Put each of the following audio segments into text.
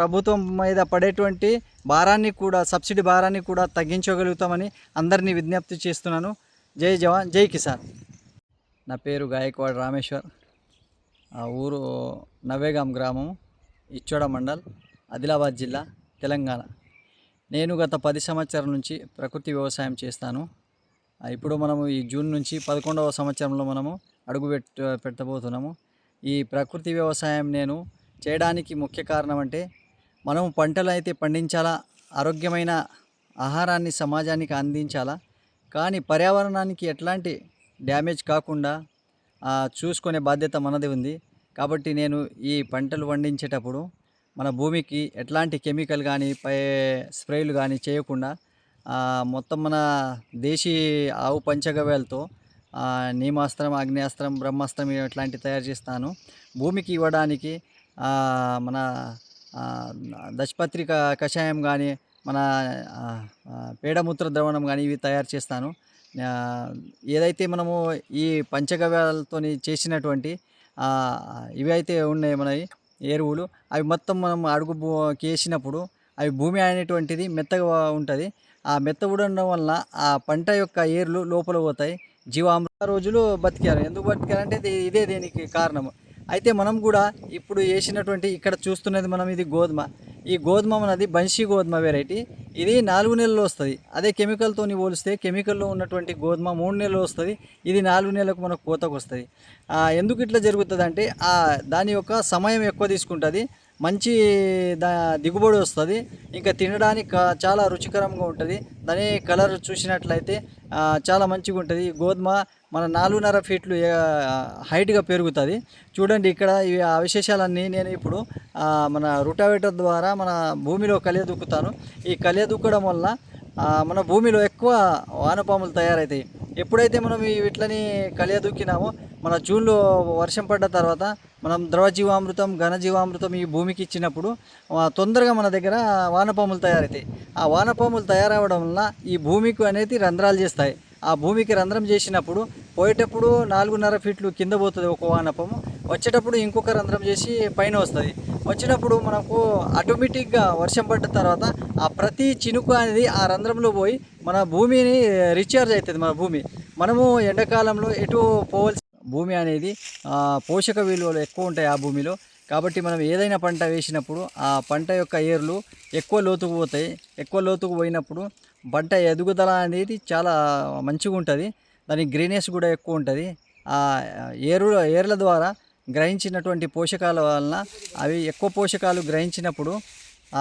ప్రభుత్వం మీద పడేటువంటి భారాన్ని కూడా సబ్సిడీ భారాన్ని కూడా తగ్గించగలుగుతామని అందరినీ విజ్ఞప్తి చేస్తున్నాను. జై జవాన్ జై కిసాన్. నా పేరు గాయకవాడ రామేశ్వర్. ఆ ఊరు నవేగాం గ్రామం ఇచ్చోడ మండల్ ఆదిలాబాద్ జిల్లా తెలంగాణ. నేను గత పది సంవత్సరం నుంచి ప్రకృతి వ్యవసాయం చేస్తాను. ఇప్పుడు మనము ఈ జూన్ నుంచి పదకొండవ సంవత్సరంలో మనము అడుగు పెట్టబోతున్నాము. ఈ ప్రకృతి వ్యవసాయం నేను చేయడానికి ముఖ్య కారణం అంటే మనం పంటలు అయితే పండించాలా? ఆరోగ్యమైన ఆహారాన్ని సమాజానికి అందించాలా? కానీ పర్యావరణానికి ఎట్లాంటి డ్యామేజ్ కాకుండా చూసుకునే బాధ్యత మనది ఉంది. కాబట్టి నేను ఈ పంటలు పండించేటప్పుడు మన భూమికి ఎట్లాంటి కెమికల్ కానీ పై స్ప్రేలు కానీ చేయకుండా మొత్తం మన దేశీ ఆవు పంచగవ్యాలతో నీమాస్త్రం అగ్నియాస్త్రం బ్రహ్మాస్త్రం ఇట్లాంటివి తయారు చేస్తాను. భూమికి ఇవ్వడానికి మన దశపత్రిక కషాయం కానీ మన పేడమూత్ర ద్రవణం కానీ ఇవి తయారు చేస్తాను. ఏదైతే మనము ఈ పంచగవ్యాలతో చేసినటువంటి ఇవి అయితే ఉన్నాయి మనవి ఎరువులు. అవి మొత్తం మనం అడుగు కేసినప్పుడు అవి భూమి అనేటువంటిది మెత్తగా ఉంటుంది. ఆ మెత్త ఉండడం వల్ల ఆ పంట యొక్క ఏర్లు లోపల పోతాయి. జీవామృత రోజులు బతికారు. ఎందుకు బతికారంటే అంటే ఇదే దీనికి కారణము. అయితే మనం కూడా ఇప్పుడు వేసినటువంటి ఇక్కడ చూస్తున్నది మనం ఇది గోధుమ. ఈ గోధుమ అనేది బన్షీ గోధుమ వెరైటీ ఇది నాలుగు నెలలు వస్తుంది. అదే కెమికల్తోని పోలిస్తే కెమికల్లో ఉన్నటువంటి గోధుమ మూడు నెలలు వస్తుంది. ఇది నాలుగు నెలలకు మనకు కోతకు వస్తుంది. ఎందుకు ఇట్లా జరుగుతుంది అంటే దాని యొక్క సమయం ఎక్కువ తీసుకుంటుంది. మంచి దా దిగుబడి వస్తుంది. ఇంకా తినడానికి చాలా రుచికరంగా ఉంటుంది. దాని కలర్ చూసినట్లయితే చాలా మంచిగా ఉంటుంది. గోధుమ మన నాలుగున్నర ఫీట్లు హైట్గా పెరుగుతుంది. చూడండి ఇక్కడ ఈ అవశేషాలన్నీ నేను ఇప్పుడు మన రూటావేటర్ ద్వారా మన భూమిలో కలియదుక్కుతాను ఈ కలియదుక్కడం వల్ల మన భూమిలో ఎక్కువ వానపాములు తయారవుతాయి ఎప్పుడైతే మనం ఇట్లని కలియ దూకినామో మన జూన్లో వర్షం పడ్డ తర్వాత మనం ద్రవజీవామృతం ఘనజీవామృతం ఈ భూమికి ఇచ్చినప్పుడు తొందరగా మన దగ్గర వానపాములు తయారవుతాయి ఆ వానపాములు తయారవడం వల్ల ఈ భూమికి అనేది రంధ్రాలు చేస్తాయి. ఆ భూమికి రంధ్రం చేసినప్పుడు పోయేటప్పుడు నాలుగున్నర ఫీట్లు కింద పోతుంది ఒక వానపము. వచ్చేటప్పుడు ఇంకొక రంధ్రం చేసి పైన వస్తుంది. వచ్చినప్పుడు మనకు ఆటోమేటిక్గా వర్షం పడ్డ తర్వాత ఆ ప్రతి చినుకు అనేది ఆ రంధ్రంలో పోయి మన భూమిని రీఛార్జ్ అవుతుంది మన భూమి. మనము ఎండాకాలంలో ఎటు పోవలసి భూమి అనేది పోషక విలువలు ఎక్కువ ఉంటాయి ఆ భూమిలో. కాబట్టి మనం ఏదైనా పంట వేసినప్పుడు ఆ పంట యొక్క ఏర్లు ఎక్కువ లోతుకు పోతాయి. ఎక్కువ లోతుకు పోయినప్పుడు పంట ఎదుగుదల అనేది చాలా మంచిగా ఉంటుంది దాని గ్రీనెస్ కూడా ఎక్కువ ఉంటుంది. ఆ ఏరు ఏర్ల ద్వారా గ్రహించినటువంటి పోషకాల వలన అవి ఎక్కువ పోషకాలు గ్రహించినప్పుడు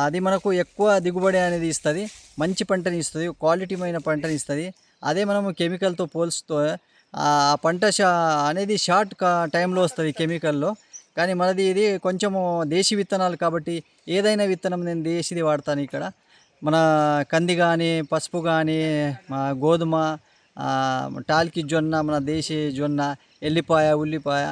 అది మనకు ఎక్కువ దిగుబడి అనేది ఇస్తుంది మంచి పంటని ఇస్తుంది క్వాలిటీమైన పంటని ఇస్తుంది. అదే మనము కెమికల్తో పోల్స్తో ఆ పంట షా అనేది షార్ట్ కా టైంలో వస్తుంది కెమికల్లో కానీ మనది ఇది కొంచెము దేశీ విత్తనాలు కాబట్టి ఏదైనా విత్తనం నేను దేశీది వాడతాను ఇక్కడ. మన కంది కానీ పసుపు కానీ గోధుమ టాల్కి జొన్న మన దేశీ జొన్న ఎల్లిపాయ ఉల్లిపాయ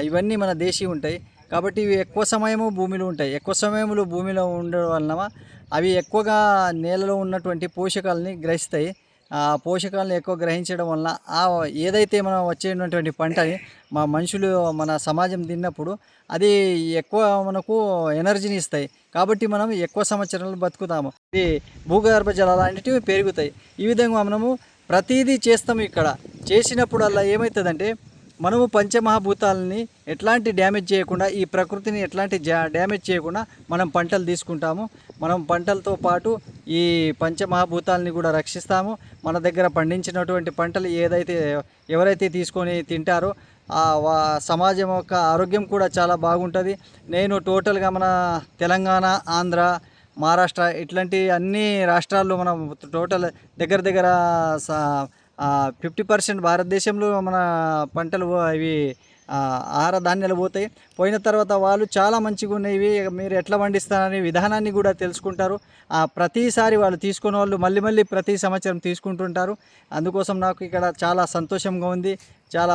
ఇవన్నీ మన దేశీ ఉంటాయి. కాబట్టి ఇవి ఎక్కువ సమయము భూమిలో ఉంటాయి. ఎక్కువ సమయములు భూమిలో ఉండడం వలన అవి ఎక్కువగా నేలలో ఉన్నటువంటి పోషకాలని గ్రహిస్తాయి. ఆ పోషకాలను ఎక్కువ గ్రహించడం వల్ల ఆ ఏదైతే మనం వచ్చేటువంటి పంటని మా మనుషులు మన సమాజం తిన్నప్పుడు అది ఎక్కువ మనకు ఎనర్జీని ఇస్తాయి. కాబట్టి మనం ఎక్కువ సంవత్సరాలు బతుకుతాము. ఇది భూగర్భ జలాలు అనేటివి పెరుగుతాయి. ఈ విధంగా మనము ప్రతిదీ చేస్తాము ఇక్కడ. చేసినప్పుడల్లా ఏమవుతుందంటే మనము పంచమహాభూతాలని ఎట్లాంటి డ్యామేజ్ చేయకుండా ఈ ప్రకృతిని ఎట్లాంటి జా డ్యామేజ్ చేయకుండా మనం పంటలు తీసుకుంటాము. మనం పంటలతో పాటు ఈ పంచమహాభూతాలని కూడా రక్షిస్తాము. మన దగ్గర పండించినటువంటి పంటలు ఏదైతే ఎవరైతే తీసుకొని తింటారో సమాజం యొక్క ఆరోగ్యం కూడా చాలా బాగుంటుంది. నేను టోటల్గా మన తెలంగాణ ఆంధ్ర మహారాష్ట్ర ఇట్లాంటి అన్ని రాష్ట్రాల్లో మనం టోటల్ దగ్గర దగ్గర ఫిఫ్టీ పర్సెంట్ భారతదేశంలో మన పంటలు ఇవి ఆహార ధాన్యాలు పోతాయి. పోయిన తర్వాత వాళ్ళు చాలా మంచిగా ఉన్నాయి. మీరు ఎట్లా పండిస్తారని విధానాన్ని కూడా తెలుసుకుంటారు. ప్రతిసారి వాళ్ళు తీసుకునే వాళ్ళు మళ్ళీ మళ్ళీ ప్రతి సంవత్సరం తీసుకుంటుంటారు. అందుకోసం నాకు ఇక్కడ చాలా సంతోషంగా ఉంది. చాలా